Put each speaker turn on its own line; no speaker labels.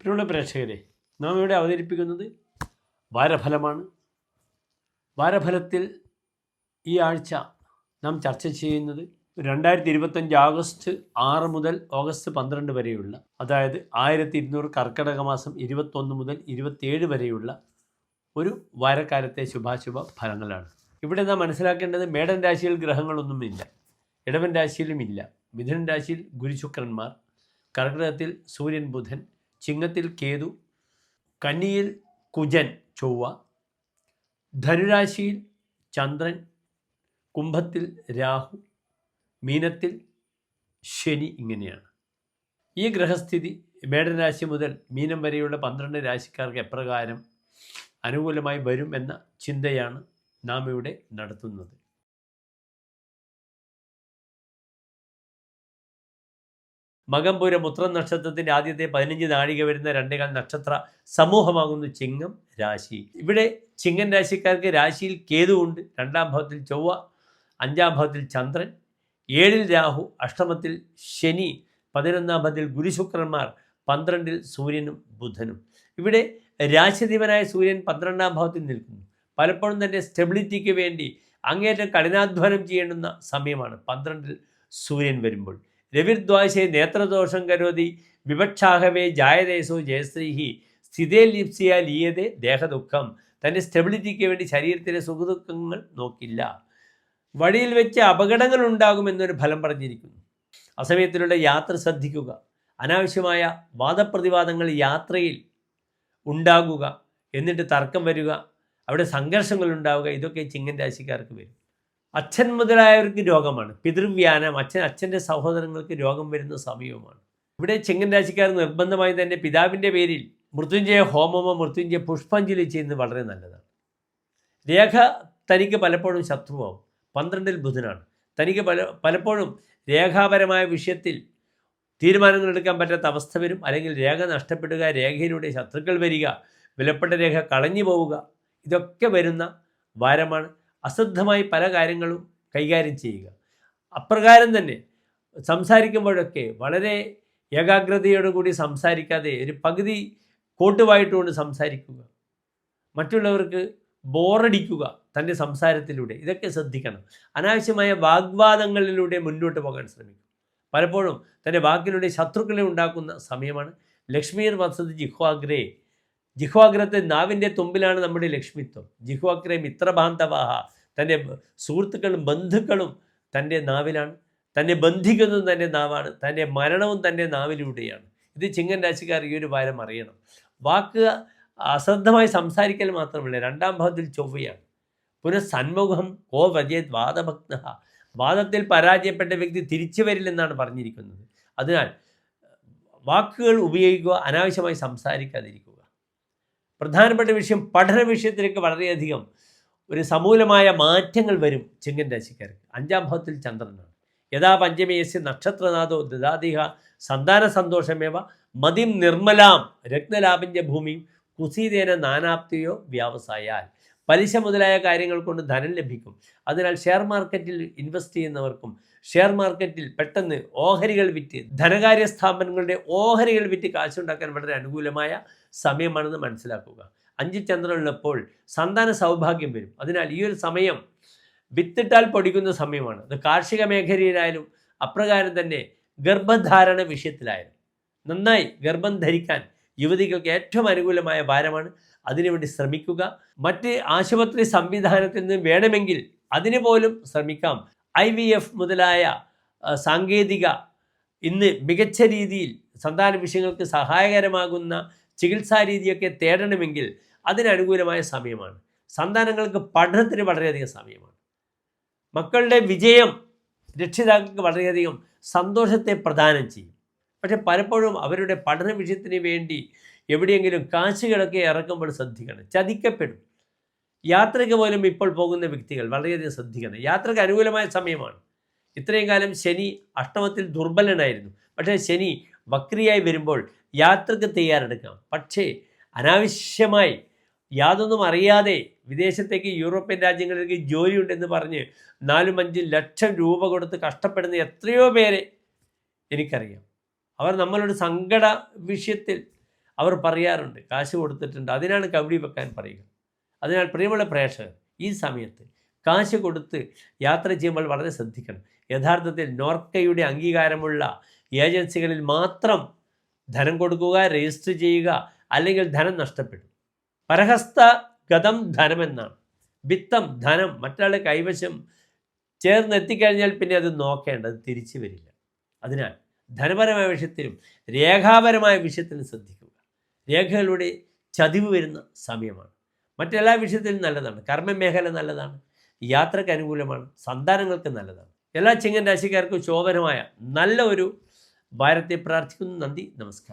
പ്രിയമുള്ള പ്രേക്ഷകരെ നാം ഇവിടെ അവതരിപ്പിക്കുന്നത് വാരഫലമാണ്. വാരഫലത്തിൽ ഈ ആഴ്ച നാം ചർച്ച ചെയ്യുന്നത് രണ്ടായിരത്തി ഇരുപത്തഞ്ച് ആഗസ്റ്റ് ആറ് മുതൽ ഓഗസ്റ്റ് പന്ത്രണ്ട് വരെയുള്ള അതായത് ആയിരത്തി ഇരുന്നൂറ് കർക്കിടക മാസം ഇരുപത്തൊന്ന് മുതൽ ഇരുപത്തിയേഴ് വരെയുള്ള ഒരു വാരക്കാലത്തെ ശുഭാശുഭ ഫലങ്ങളാണ്. ഇവിടെ നാം മനസ്സിലാക്കേണ്ടത് മേടൻ രാശിയിൽ ഗ്രഹങ്ങളൊന്നും ഇല്ല ഇടവൻ രാശിയിലും ഇല്ല മിഥുനൻ രാശിയിൽ ഗുരുശുക്രന്മാർ കർക്കിടകത്തിൽ സൂര്യൻ ബുധൻ ചിങ്ങത്തിൽ കേതു കന്നിയിൽ കുജൻ ചൊവ്വ ധനുരാശിയിൽ ചന്ദ്രൻ കുംഭത്തിൽ രാഹു മീനത്തിൽ ശനി ഇങ്ങനെയാണ്. ഈ ഗ്രഹസ്ഥിതി മേടരാശി മുതൽ മീനം വരെയുള്ള പന്ത്രണ്ട് രാശിക്കാർക്ക് എപ്രകാരം അനുകൂലമായി വരും എന്ന ചിന്തയാണ് നാം ഇവിടെ നടത്തുന്നത്. മകംപുരം ഉത്രം നക്ഷത്രത്തിന്റെ ആദ്യത്തെ പതിനഞ്ച് നാഴിക വരുന്ന രണ്ടേകാൽ നക്ഷത്ര സമൂഹമാകുന്നു ചിങ്ങം രാശി. ഇവിടെ ചിങ്ങൻ രാശിക്കാർക്ക് രാശിയിൽ കേതുവുണ്ട് രണ്ടാം ഭാവത്തിൽ ചൊവ്വ അഞ്ചാം ഭാവത്തിൽ ചന്ദ്രൻ ഏഴിൽ രാഹു അഷ്ടമത്തിൽ ശനി പതിനൊന്നാം ഭാവത്തിൽ ഗുരുശുക്രന്മാർ പന്ത്രണ്ടിൽ സൂര്യനും ബുധനും. ഇവിടെ രാശിധിപനായ സൂര്യൻ പന്ത്രണ്ടാം ഭാവത്തിൽ നിൽക്കുന്നു. പലപ്പോഴും തന്നെ സ്റ്റെബിലിറ്റിക്ക് വേണ്ടി അങ്ങേറ്റം കഠിനാധ്വാനം ചെയ്യേണ്ടുന്ന സമയമാണ് പന്ത്രണ്ടിൽ സൂര്യൻ വരുമ്പോൾ. രവിർദ്വാശേ നേത്രദോഷം കരോതി വിവക്ഷാഹവേ ജായദേശോ ജയശ്രീഹി സ്ഥിതേ ലിപ്സിയ ലീയതേ ദേഹദുഃഖം. തന്റെ സ്റ്റെബിലിറ്റിക്ക് വേണ്ടി ശരീരത്തിലെ സുഖദുഃഖങ്ങൾ നോക്കില്ല. വഴിയിൽ വെച്ച് അപകടങ്ങൾ ഉണ്ടാകുമെന്നൊരു ഫലം പറഞ്ഞിരിക്കുന്നു. അസമയത്തിലുള്ള യാത്ര ശ്രദ്ധിക്കുക. അനാവശ്യമായ വാദപ്രതിവാദങ്ങൾ യാത്രയിൽ ഉണ്ടാകുക. എന്നിട്ട് തർക്കം വരിക. അവിടെ സംഘർഷങ്ങൾ ഉണ്ടാവുക. ഇതൊക്കെ ചിങ്ങൻ രാശിക്കാർക്ക് വരും. അച്ഛൻ മുതലായവർക്ക് രോഗമാണ്. പിതൃവ്യാനം അച്ഛൻ അച്ഛന്റെ സഹോദരങ്ങൾക്ക് രോഗം വരുന്ന സമയവുമാണ്. ഇവിടെ ചെങ്ങൻ രാശിക്കാർ നിർബന്ധമായി തന്നെ പിതാവിന്റെ പേരിൽ മൃത്യുഞ്ജയ ഹോമമോ മൃത്യുഞ്ജയ പുഷ്പാഞ്ജലി ചെയ്യുന്നത് വളരെ നല്ലതാണ്. രേഖ തനിക്ക് പലപ്പോഴും ശത്രുവാകും. പന്ത്രണ്ടിൽ ബുധനാണ്. തനിക്ക് പല പലപ്പോഴും രേഖാപരമായ വിഷയത്തിൽ തീരുമാനങ്ങൾ എടുക്കാൻ പറ്റാത്ത അവസ്ഥ വരും. അല്ലെങ്കിൽ രേഖ നഷ്ടപ്പെടുക രേഖയിലൂടെ ശത്രുക്കൾ വരിക വിലപ്പെട്ട രേഖ കളഞ്ഞു പോവുക ഇതൊക്കെ വരുന്ന വാരമാണ്. അശ്രദ്ധമായി പല കാര്യങ്ങളും കൈകാര്യം ചെയ്യുക. അപ്രകാരം തന്നെ സംസാരിക്കുമ്പോഴൊക്കെ വളരെ ഏകാഗ്രതയോടുകൂടി സംസാരിക്കാതെ ഒരു പകുതി കോട്ടുവായിട്ടുകൊണ്ട് സംസാരിക്കുക. മറ്റുള്ളവർക്ക് ബോറടിക്കുക തന്റെ സംസാരത്തിലൂടെ. ഇതൊക്കെ ശ്രദ്ധിക്കണം. അനാവശ്യമായ വാഗ്വാദങ്ങളിലൂടെ മുന്നോട്ട് പോകാൻ ശ്രമിക്കും പലപ്പോഴും തന്റെ വാക്കിലൂടെ ശത്രുക്കളെ ഉണ്ടാക്കുന്ന സമയമാണ്. ലക്ഷ്മീർ വസതി ജിഹ്വാഗ്രേ ജിഹ്വാഗ്രത്തെ നാവിന്റെ തുമ്പിലാണ് നമ്മുടെ ലക്ഷ്മിത്വം. ജിഹ്വാഗ്രേ മിത്രബാന്ധവാഹ. തന്റെ സുഹൃത്തുക്കളും ബന്ധുക്കളും തന്റെ നാവിലാണ്. തന്നെ ബന്ധിക്കുന്നതും തന്റെ നാവാണ്. തന്റെ മരണവും തന്റെ നാവിലൂടെയാണ്. ഇത് ചിങ്ങൻ രാശിക്കാർ ഈ ഒരു വാരം അറിയണം. വാക്ക് അശ്രദ്ധമായി സംസാരിക്കൽ മാത്രമല്ല രണ്ടാം ഭാവത്തിൽ ചൊവ്വയാണ്. പുനഃസന്മുഖം കോ വജയത് വാദഭക്ന വാദത്തിൽ പരാജയപ്പെട്ട വ്യക്തി തിരിച്ചു വരില്ലെന്നാണ് പറഞ്ഞിരിക്കുന്നത്. അതിനാൽ വാക്കുകൾ ഉപയോഗിക്കുക അനാവശ്യമായി സംസാരിക്കാതിരിക്കുക. പ്രധാനപ്പെട്ട വിഷയം പഠന വിഷയത്തിലേക്ക് വളരെയധികം ഒരു സമൂലമായ മാറ്റങ്ങൾ വരും ചിങ്ങൻ രാശിക്കാർക്ക്. അഞ്ചാം ഭാവത്തിൽ ചന്ദ്രനാണ്. യഥാ പഞ്ചമയസ്യ നക്ഷത്രനാഥോ ദദാതിഹ സന്താന സന്തോഷമേവ മതിം നിർമ്മലാം രത്നലാഭിന്റെ ഭൂമിയും കുസീതേന നാനാപ്തിയോ വ്യാവസായാൽ. പലിശ മുതലായ കാര്യങ്ങൾ കൊണ്ട് ധനം ലഭിക്കും. അതിനാൽ ഷെയർ മാർക്കറ്റിൽ ഇൻവെസ്റ്റ് ചെയ്യുന്നവർക്കും ഷെയർ മാർക്കറ്റിൽ പെട്ടെന്ന് ഓഹരികൾ വിറ്റ് ധനകാര്യ സ്ഥാപനങ്ങളുടെ ഓഹരികൾ വിറ്റ് കാശുണ്ടാക്കാൻ വളരെ അനുകൂലമായ സമയമാണെന്ന് മനസ്സിലാക്കുക. അഞ്ച് ചന്ദ്രനുള്ളപ്പോൾ സന്താന സൗഭാഗ്യം വരും. അതിനാൽ ഈ ഒരു സമയം വിത്തിട്ടാൽ പൊടിക്കുന്ന സമയമാണ്. അത് കാർഷിക മേഖലയിലായാലും അപ്രകാരം തന്നെ ഗർഭധാരണ വിഷയത്തിലായാലും. നന്നായി ഗർഭം ധരിക്കാൻ യുവതികൾക്ക് ഏറ്റവും അനുകൂലമായ ഭാരമാണ്. അതിനുവേണ്ടി ശ്രമിക്കുക. മറ്റ് ആശുപത്രി സംവിധാനത്തിൽ നിന്ന് വേണമെങ്കിൽ അതിന് പോലും ശ്രമിക്കാം. ഐ വി എഫ് മുതലായ സാങ്കേതിക ഇന്ന് മികച്ച രീതിയിൽ സന്താന വിഷയങ്ങൾക്ക് സഹായകരമാകുന്ന ചികിത്സാ രീതിയൊക്കെ തേടണമെങ്കിൽ അതിനനുകൂലമായ സമയമാണ്. സന്താനങ്ങൾക്ക് പഠനത്തിന് വളരെയധികം സമയമാണ്. മക്കളുടെ വിജയം രക്ഷിതാക്കൾക്ക് വളരെയധികം സന്തോഷത്തെ പ്രദാനം ചെയ്യും. പക്ഷെ പലപ്പോഴും അവരുടെ പഠന വിഷയത്തിന് വേണ്ടി എവിടെയെങ്കിലും കാശുകളൊക്കെ ഇറക്കുമ്പോൾ ശ്രദ്ധിക്കണം. ചതിക്കപ്പെടും. യാത്രയ്ക്ക് പോലും ഇപ്പോൾ പോകുന്ന വ്യക്തികൾ വളരെയധികം ശ്രദ്ധിക്കണം. യാത്രയ്ക്ക് അനുകൂലമായ സമയമാണ്. ഇത്രയും കാലം ശനി അഷ്ടമത്തിൽ ദുർബലനായിരുന്നു. പക്ഷേ ശനി വക്രിയായി വരുമ്പോൾ യാത്രയ്ക്ക് തയ്യാറെടുക്കാം. പക്ഷേ അനാവശ്യമായി യാതൊന്നും അറിയാതെ വിദേശത്തേക്ക് യൂറോപ്യൻ രാജ്യങ്ങളിലേക്ക് ജോലിയുണ്ടെന്ന് പറഞ്ഞ് നാലും അഞ്ചും ലക്ഷം രൂപ കൊടുത്ത് കഷ്ടപ്പെടുന്ന എത്രയോ പേരെ എനിക്കറിയാം. അവർ നമ്മളൊരു സങ്കട വിഷയത്തിൽ അവർ പറയാറുണ്ട് കാശ് കൊടുത്തിട്ടുണ്ട്. അതിനാണ് കബഡി വെക്കാൻ പറയുക. അതിനാൽ പ്രിയമുള്ള പ്രേക്ഷകർ ഈ സമയത്ത് കാശ് കൊടുത്ത് യാത്ര ചെയ്യുമ്പോൾ വളരെ ശ്രദ്ധിക്കണം. യഥാർത്ഥത്തിൽ നോർക്കയുടെ അംഗീകാരമുള്ള ഏജൻസികളിൽ മാത്രം ധനം കൊടുക്കുക രജിസ്റ്റർ ചെയ്യുക അല്ലെങ്കിൽ ധനം നഷ്ടപ്പെടും. പരഹസ്ത ഗതം ധനമെന്നാണ്. വിത്തം ധനം മറ്റൊരാളുടെ കൈവശം ചേർന്ന് എത്തിക്കഴിഞ്ഞാൽ പിന്നെ അത് നോക്കേണ്ടത് തിരിച്ചു വരില്ല. അതിനാൽ ധനപരമായ വിഷയത്തിലും രേഖാപരമായ വിഷയത്തിലും ശ്രദ്ധിക്കുക രേഖകളുടെ ചതിവ് വരുന്ന സമയമാണ്. മറ്റെല്ലാ വിഷയത്തിലും നല്ലതാണ്. കർമ്മമേഖല നല്ലതാണ്. യാത്രയ്ക്ക് അനുകൂലമാണ്. സന്താനങ്ങൾക്ക് നല്ലതാണ്. എല്ലാ ചിങ്ങൻ രാശിക്കാർക്കും ശോഭനമായ നല്ല ഒരു വാരത്തെ പ്രാർത്ഥിക്കുന്നു. നന്ദി. നമസ്കാരം.